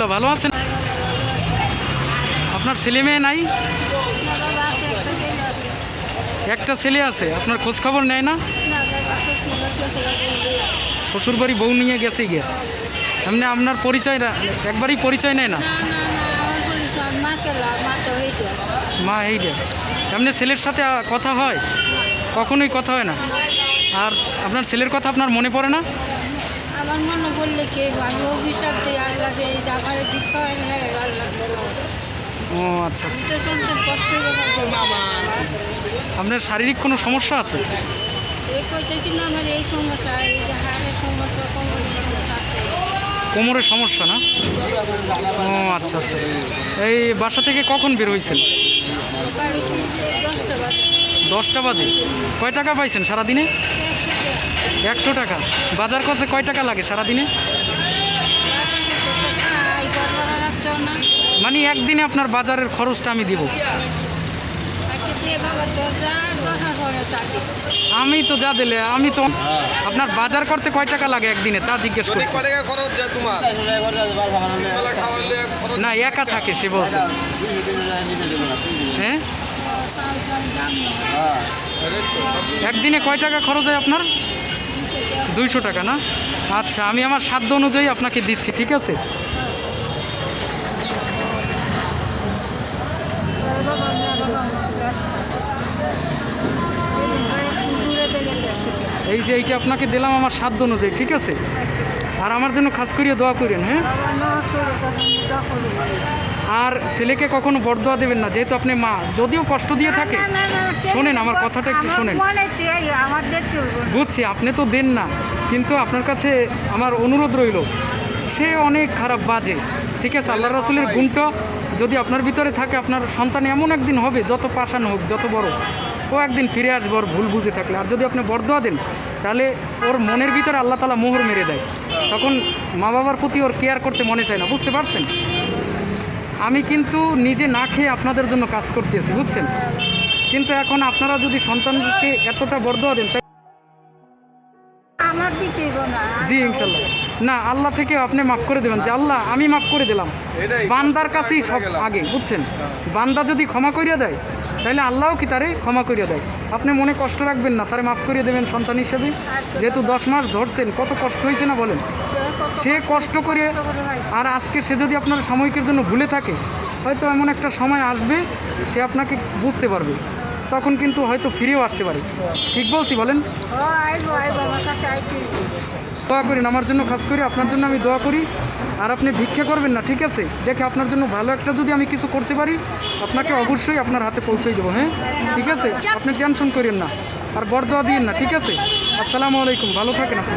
রহমতুল্লাহ ভালো আছেন? আপনার ছেলে মেয়ে নাই? একটা ছেলে আছে আপনার খোঁজ খবর নেয় না? শ্বশুর বাড়ি বউ নিয়ে গেছে গিয়ে। এমনি আপনার পরিচয় একবারই পরিচয় নেয় না? মা এই রে এমনি ছেলের সাথে কথা হয়? কখনোই কথা হয় না? আর আপনার ছেলের কথা আপনার মনে পড়ে না? আমার মনে বললে কে? আমি অভিশাপ দিই দিই যে আমার ভিক্ষা হয় না আল্লাহ দিলো। ও আচ্ছা আচ্ছা। তো সন্তান কষ্ট আপনার শারীরিক কোনো সমস্যা আছে? এই করতে কিনা আমার এই সমস্যা এই যে হাড়ের সমস্যা কোমর সমস্যা কোমরের সমস্যা না? ও আচ্ছা আচ্ছা। এই বাসা থেকে কখন বের হয়েছেন দশটা বাজে। কয় টাকা পাইছেন সারাদিনে? একশো টাকা। বাজার করতে কয় টাকা লাগে সারাদিনে? মানে একদিনে আপনার বাজারের খরচটা আমি দিব। আমি তো যা দিলে আমি তো আপনার বাজার করতে কয় টাকা লাগে একদিনে? তা জিজ্ঞেস করছি। না একা থাকে সে বলছে। হ্যাঁ? সব একদিনে কয় টাকা খরচ হয় আপনার? দুইশো টাকা না? আচ্ছা আমি আমার সাধ্য অনুযায়ী আপনাকে দিচ্ছি, ঠিক আছে? এই যে এইটা আপনাকে দিলাম আমার সাধ্য অনুযায়ী, ঠিক আছে? আর আমার জন্য খাস করিয়ে দোয়া করেন হ্যাঁ? আর ছেলেকে কখনো বরদোয়া দেবেন না, যেহেতু আপনি মা, যদিও কষ্ট দিয়ে থাকে। শোনেন আমার কথাটা একটু শোনেন। বুঝছি আপনি তো দেন না কিন্তু আপনার কাছে আমার অনুরোধ রইল। সে অনেক খারাপ বাজে ঠিক আছে? আল্লাহ রসুলের গুণটা যদি আপনার ভিতরে থাকে আপনার সন্তান এমন একদিন হবে যত পাশান হোক যত বড় ও একদিন ফিরে আসবে ওর ভুল বুঝে থাকলে। আর যদি আপনি বরদোয়া দেন তাহলে ওর মনের ভিতরে আল্লাহ তালা মোহর মেরে দেয়। তখন মা বাবার প্রতি ওর কেয়ার করতে মনে চায় না বুঝতে পারছেন? আমি কিন্তু নিজে না খেয়ে আপনাদের জন্য কাজ করতেছি বুঝছেন? কিন্তু এখন আপনারা যদি সন্তানকে এতটা বর্ধা দেন আমার না। জি ইনশাল্লাহ। না আল্লাহ থেকে আপনি মাফ করে দেবেন। যে আল্লাহ আমি মাফ করে দিলাম। বান্দার কাছেই সব আগে বুঝছেন? বান্দা যদি ক্ষমা করিয়া দেয় তাহলে আল্লাহও কি তারে ক্ষমা করিয়া দেয়? আপনি মনে কষ্ট রাখবেন না, তারে মাফ করিয়ে দেবেন সন্তান হিসেবে। যেহেতু দশ মাস ধরছেন, কত কষ্ট হয়েছে না বলেন? সে কষ্ট করে আর আজকে সে যদি আপনার সাময়িকের জন্য ভুলে থাকে, হয়তো এমন একটা সময় আসবে, সে আপনাকে বুঝতে পারবে। তখন কিন্তু হয়তো ফিরেও আসতে পারে। ঠিক বলছি, বলেন? দোয়া করেন আমার জন্য খাস করি আপনার জন্য আমি দোয়া করি আর আপনি ভিক্ষা করবেন না ঠিক আছে দেখে আপনার জন্য ভালো একটা যদি আমি কিছু করতে পারি আপনাকে অবশ্যই আপনার হাতে পৌঁছে দেবো হ্যাঁ ঠিক আছে আপনি টেনশন করেন না আর বর দোয়া দিন না ঠিক আছে আসসালামু আলাইকুম ভালো থাকেন আপনি